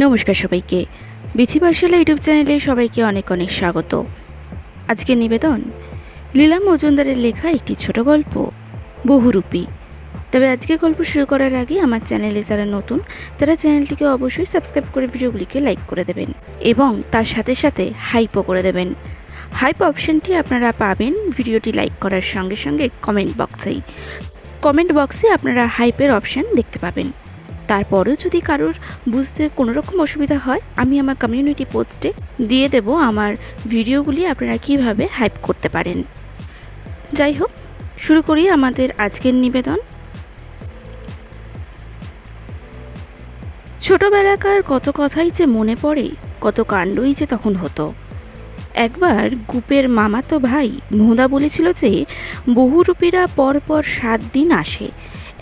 নমস্কার সবাইকে। বিথিবাসলা ইউটিউব চ্যানেলে সবাইকে অনেক অনেক স্বাগত। আজকে নিবেদন, লীলা মজুমদারের লেখা একটি ছোট গল্প, বহুরূপী। তবে আজকের গল্প শুরু করার আগে আমার চ্যানেলে যারা নতুন, তারা চ্যানেলটিকে অবশ্যই সাবস্ক্রাইব করে ভিডিওগুলিকে লাইক করে দেবেন এবং তার সাথে সাথে হাইপও করে দেবেন। হাইপ অপশনটি আপনারা পাবেন ভিডিওটি লাইক করার সঙ্গে সঙ্গে কমেন্ট বক্সেই কমেন্ট বক্সে আপনারা হাইপের অপশান দেখতে পাবেন। তারপরেও যদি কারোর বুঝতে কোনো রকম অসুবিধা হয়, আমি আমার কমিউনিটি পোস্টে দিয়ে দেব আমার ভিডিওগুলি আপনারা কীভাবে হাইপ করতে পারেন। যাই হোক, শুরু করি আমাদের আজকের নিবেদন। ছোটবেলাকার কত কথাই যে মনে পড়ে, কত কাণ্ডই যে তখন হতো। একবার গুপের মামাতো ভাই মোহদা বলেছিল যে, বহুরূপীরা পরপর সাত দিন আসে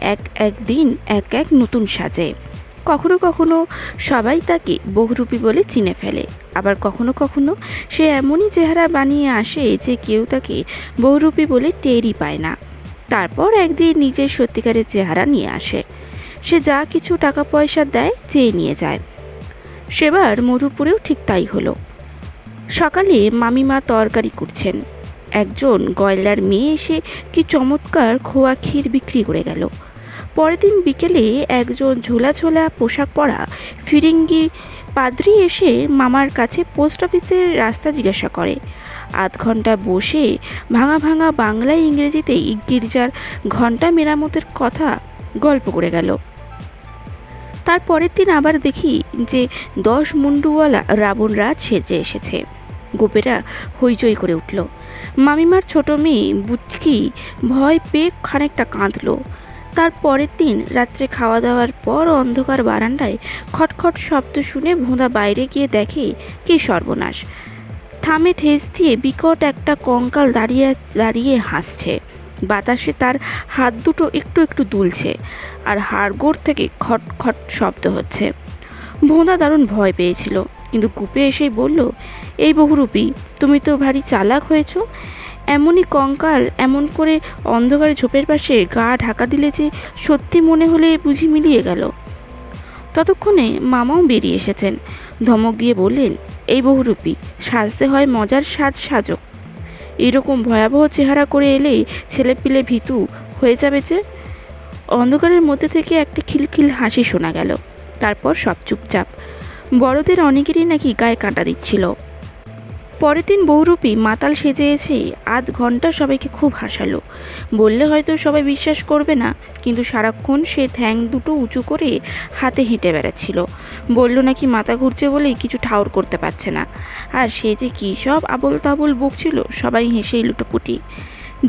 এক এক দিন, এক এক নতুন সাজে। কখনো কখনো সবাই তাকে বহুরূপী বলে চিনে ফেলে। আবার কখনো কখনো সে এমনই চেহারা বানিয়ে আসে যে কেউ তাকে বহুরূপী বলে টেরই পায় না। তারপর একদিন নিজের সত্যিকারের চেহারা নিয়ে আসে। সে যা কিছু টাকা পয়সা দেয় চেয়ে নিয়ে যায়। সেবার মধুপুরেও ঠিক তাই হলো। সকালে মামিমা তরকারি করছেন। একজন গয়লার মেয়ে এসে কি চমৎকার খোয়া ক্ষীর বিক্রি করে গেল। পরের দিন বিকেলে একজন ঝোলা ঝোলা পোশাক পরা ফিরিঙ্গি পাদ্রি এসে মামার কাছে পোস্ট অফিসের রাস্তা জিজ্ঞাসা করে। আধ ঘণ্টা বসে ভাঙা ভাঙা বাংলায় ইংরেজিতে গির্জার ঘণ্টা মেরামতের কথা গল্প করে গেল। তার পরের দিন আবার দেখি যে দশ মুন্ডুওয়ালা রাবণ রাজ সেজে এসেছে। গোপেরা হইচই করে উঠল। মামিমার ছোট মেয়ে বুটকি ভয় পেয়ে খানিকটা কাঁদলো। তার পরের দিন রাত্রে খাওয়া দাওয়ার পর অন্ধকার বারান্দায় খটখট শব্দ শুনে ভোঁদা বাইরে গিয়ে দেখে কে সর্বনাশ। থামে ঠেস দিয়ে বিকট একটা কঙ্কাল দাঁড়িয়ে দাঁড়িয়ে হাসছে। বাতাসে তার হাত দুটো একটু একটু দুলছে আর হাড়গোড় থেকে খট খট শব্দ হচ্ছে। ভোঁদা দারুণ ভয় পেয়েছিল, কিন্তু কূপে এসেই বলল, এই বহুরূপী, তুমি তো ভারী চালাক হয়েছো। এমনই কঙ্কাল, এমন করে অন্ধকারে ঝোপের পাশে গা ঢাকা দিলে যে সত্যি মনে হলে বুঝি মিলিয়ে গেল। ততক্ষণে মামাও বেরিয়ে এসেছেন। ধমক দিয়ে বললেন, এই বহুরূপী, সাজতে হয় মজার সাজ সাজক এরকম ভয়াবহ চেহারা করে এলেই ছেলেপিলে ভীতু হয়ে যাবে যে? অন্ধকারের মধ্যে থেকে একটা খিলখিল হাসি শোনা গেল। তারপর সব চুপচাপ। বড়দের অনেকেরই নাকি গায়ে কাঁটা দিচ্ছিল। পরের দিন বহুরূপী মাতাল সেজে এসে আধ ঘণ্টা সবাইকে খুব হাসালো। বললে হয়তো সবাই বিশ্বাস করবে না, কিন্তু সারাক্ষণ সে ঠ্যাং দুটো উঁচু করে হাতে হেঁটে বেড়াচ্ছিল। বলল নাকি মাথা ঘুরছে বলেই কিছু ঠাউর করতে পারছে না। আর সে যে কী সব আবল তাবল বকছিল, সবাই হেসেই লুটোপুটি।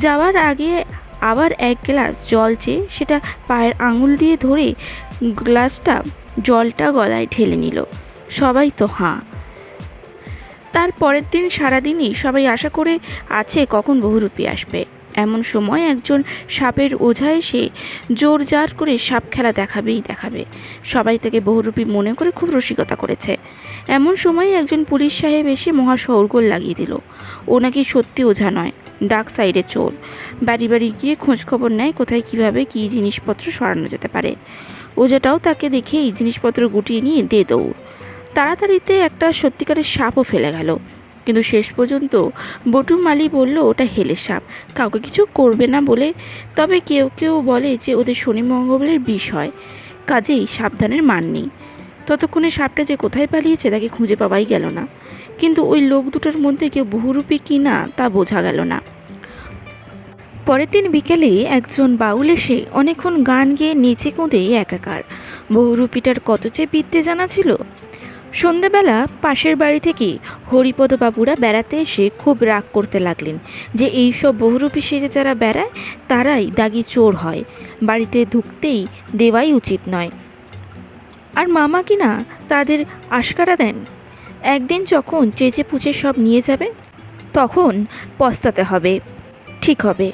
যাওয়ার আগে আবার এক গ্লাস জল চেয়ে সেটা পায়ের আঙুল দিয়ে ধরে গ্লাসটা জলটা গলায় ঢেলে নিল। সবাই তো হাঁ তার পরের দিন সারাদিনই সবাই আশা করে আছে কখন বহুরূপী আসবে। এমন সময় একজন সাপের ওঝা এসে জোর জার করে সাপ খেলা দেখাবেই দেখাবে। সবাই তাকে বহুরূপী মনে করে খুব রসিকতা করেছে। এমন সময় একজন পুলিশ সাহেব এসে মহা শৌরগোল লাগিয়ে দিল। ও নাকি সত্যি ওঝা নয়, ডাক সাইডে চোর। বাড়ি বাড়ি গিয়ে খোঁজখবর নেয় কোথায় কীভাবে কী জিনিসপত্র সরানো যেতে পারে। ওঝাটাও তাকে দেখেই জিনিসপত্র গুটিয়ে নিয়ে দে দৌড়। তাড়াতাড়িতে একটা সত্যিকারের সাপও ফেলে গেল। কিন্তু শেষ পর্যন্ত বটু মালি বলল, ওটা হেলে সাপ। কাউকে কিছু করবে না বলে। তবে কেউ কেউ বলে যে ওদের শনি মঙ্গলের বিষ হয় কাজেই সাবধানের মান নেই। ততক্ষণে সাপটা যে কোথায় পালিয়েছে তাকে খুঁজে পাওয়াই গেল না। কিন্তু ওই লোক দুটোর মধ্যে কেউ বহুরূপী কি না তা বোঝা গেল না। পরের দিন বিকেলে একজন বাউল এসে অনেকক্ষণ গান গেয়ে নেচে কুঁদে একাকার। বহুরূপীটার কত যে বিদ্যে জানা ছিল সন্ধেবেলা পাশের বাড়ি থেকে হরিপদ বাবুরা বেড়াতে এসে খুব রাগ করতে লাগলেন যে এইসব বহুরূপী সেজে যারা বেড়ায়, তারাই দাগি চোর হয়। বাড়িতে ঢুকতেই দেওয়াই উচিত নয়। আর মামা কিনা তাদের আশকারা দেন? একদিন যখন চেঁচে পুচে সব নিয়ে যাবে, তখন পস্তাতে হবে। ঠিক হবে।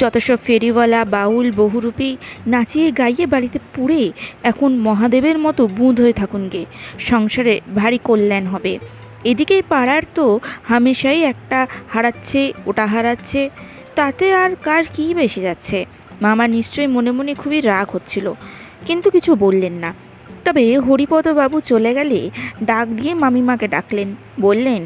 যত সব ফেরিওয়ালা, বাউল, বহুরূপী নাচিয়ে গাইয়ে বাড়িতে পুড়ে এখন মহাদেবের মতো বুঁদ হয়ে থাকুন গে। সংসারে ভারী কল্যাণ হবে। এদিকে পাড়ার তো হামেশাই একটা হারাচ্ছে, ওটা হারাচ্ছে। তাতে আর কার কী বেশি যাচ্ছে? মামা নিশ্চয়ই মনে মনে খুবই রাগ হচ্ছিল, কিন্তু কিছু বললেন না। তবে হরিপদবাবু চলে গেলে ডাক দিয়ে মামিমাকে ডাকলেন, বললেন,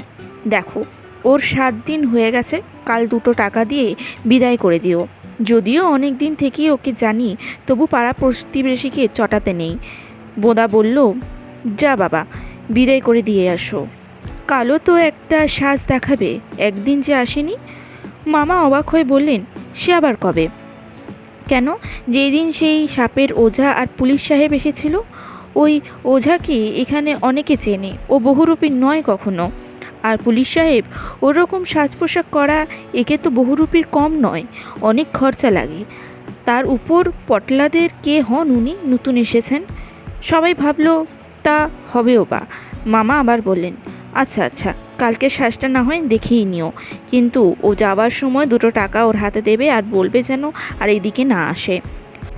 দেখো ওর সাত দিন হয়ে গেছে, কাল দুটো টাকা দিয়ে বিদায় করে দিও। যদিও অনেক দিন থেকেই ওকে জানি, তবু পাড়া প্রতিবেশীকে চটাতে নেই। বোদা বলল, যা বাবা, বিদায় করে দিয়ে আসো। কালো তো একটা সাজ দেখাবে, একদিন যে আসেনি? মামা অবাক হয়ে বললেন, সে আবার কবে? কেন? যেই দিন সেই সাপের ওঝা আর পুলিশ সাহেব এসেছিল, ওই ওঝাকে এখানে অনেকে চেনে, ও বহুরূপী নয় কখনো। আর পুলিশ সাহেব, ওরকম সাজ পোশাক করা একে তো বহুরূপীর কম নয়, অনেক খরচা লাগে। তার উপর পটলাদের কে হন উনি? নতুন এসেছেন। সবাই ভাবল, তা হবেও বা। মামা আবার বললেন আচ্ছা আচ্ছা কালকে শ্বাসটা না হয় দেখেই নিও। কিন্তু ও যাওয়ার সময় দুটো টাকা ওর হাতে দেবে আর বলবে যেন আর এইদিকে না আসে।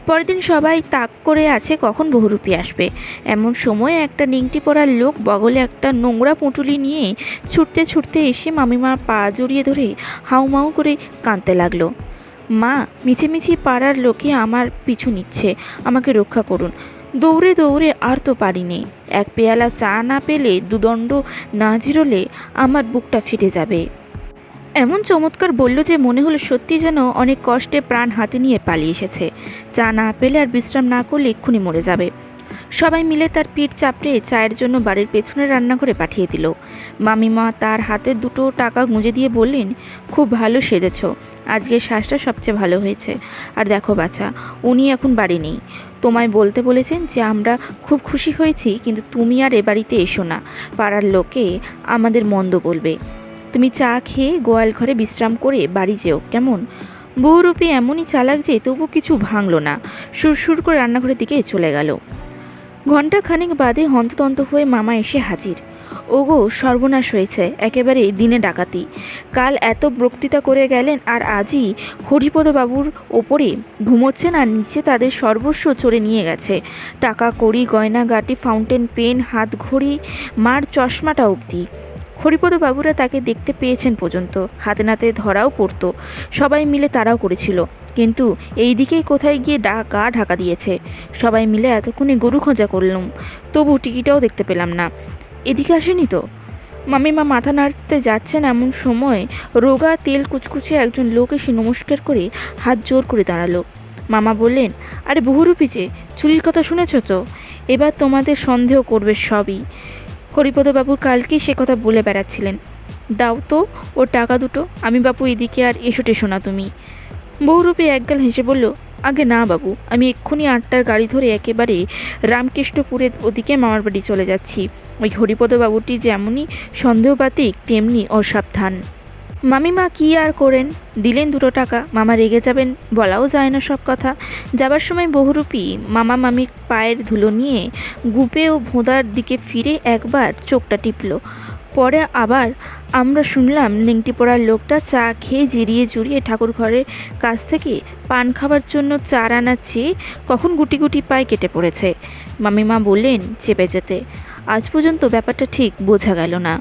পরের দিন সবাই তাক করে আছে কখন বহুরূপী আসবে। এমন সময় একটা নিংটি পড়ার লোক বগলে একটা নোংরা পুঁটুলি নিয়ে ছুটতে ছুটতে এসে মামিমার পা জড়িয়ে ধরে হাউমাউ করে কাঁদতে লাগল। মা মিছে মিছিমিছি পাড়ার লোকে আমার পিছু নিচ্ছে, আমাকে রক্ষা করুন। দৌড়ে দৌড়ে আর তো পারিনি এক পেয়ালা চা না পেলে দুদণ্ড না জিরোলে আমার বুকটা ফেটে যাবে। এমন চমৎকার বলল যে মনে হলো সত্যি যেন অনেক কষ্টে প্রাণ হাতে নিয়ে পালিয়ে এসেছে। চা না পেলে আর বিশ্রাম না করলে এক্ষুনি মরে যাবে। সবাই মিলে তার পিঠ চাপড়ে চায়ের জন্য বাড়ির পেছনে রান্নাঘরে পাঠিয়ে দিল। মামিমা তার হাতে দুটো টাকা গুঁজে দিয়ে বললেন, খুব ভালো সেজেছ। আজকের শ্বাসটা সবচেয়ে ভালো হয়েছে। আর দেখো বাচ্চা উনি এখন বাড়ি নেই। তোমায় বলতে বলেছেন যে আমরা খুব খুশি হয়েছি, কিন্তু তুমি আর এ বাড়িতে এসো না। পাড়ার লোকে আমাদের মন্দ বলবে। তুমি চা খেয়ে গোয়াল ঘরে বিশ্রাম করে বাড়ি যেও, কেমন? বহুরূপী এমনই চালাক যে তবু কিছু ভাঙল না, সুরসুর করে রান্নাঘরের দিকে চলে গেল। ঘণ্টা খানিক বাদে হন্ততন্ত হয়ে মামা এসে হাজির। ওগো, সর্বনাশ হয়েছে, একেবারে দিনে ডাকাতি। কাল এত বক্তৃতা করে গেলেন আর আজই হরিপদবাবুর ওপরে ঘুমোচ্ছেন আর নিচে তাদের সর্বস্ব চড়ে নিয়ে গেছে। টাকা কড়ি গয়না গাটি ফাউন্টেন পেন, হাত ঘড়ি, মার চশমাটা অবধি। হরিপদ বাবুরা তাকে দেখতে পেয়েছেন পর্যন্ত। হাতে নাতে ধরাও পড়তো। সবাই মিলে তারাও করেছিল। কিন্তু এই দিকেই কোথায় গিয়ে ডাকা ঢাকা দিয়েছে? সবাই মিলে এতক্ষণে গরু খোঁজা করলাম। তবু টিকিটাও দেখতে পেলাম না। এদিকে আসেনি তো? মামিমা মাথা নাড়তে যাচ্ছেন এমন সময় রোগা তেল কুচকুচে একজন লোক এসে নমস্কার করে হাত জোর করে দাঁড়াল। মামা বললেন, আরে বহুরূপী যে চুরির কথা শুনেছ তো? এবার তোমাদের সন্দেহ করবে সবই। হরিপদবাবুর কালকেই সে কথা বলে বেড়াচ্ছিলেন? দাও তো, ওর টাকা দুটো। আমি বাপু এদিকে আর এসো টেসো না তুমি। বহুরূপী একগাল হেসে বলল, আগে না বাবু, আমি এক্ষুনি আটটার গাড়ি ধরে একেবারে রামকৃষ্ণপুরের ওদিকে মামার বাড়ি চলে যাচ্ছি। ওই হরিপদবাবুটি যেমনই সন্দেহবাতিক, তেমনি অসাবধান। মামিমা কি আর করেন? দিলেন দুটো টাকা। মামা রেগে যাবেন, বলাও যায় না সব কথা। যাবার সময় বহুরূপী মামা মামির পায়ের ধুলো নিয়ে গুপে ও ভোঁদার দিকে ফিরে একবার চোখটা টিপল। পরে আবার আমরা শুনলাম নেংটি পড়ার লোকটা চা খেয়ে জিরিয়ে জুড়িয়ে ঠাকুর ঘরের কাছ থেকে পান খাবার জন্য চার আনা চেয়ে কখন গুটি গুটি পায়ে কেটে পড়েছে। মামিমা বললেন, চেপে যেতে। আজ পর্যন্ত ব্যাপারটা ঠিক বোঝা গেল না।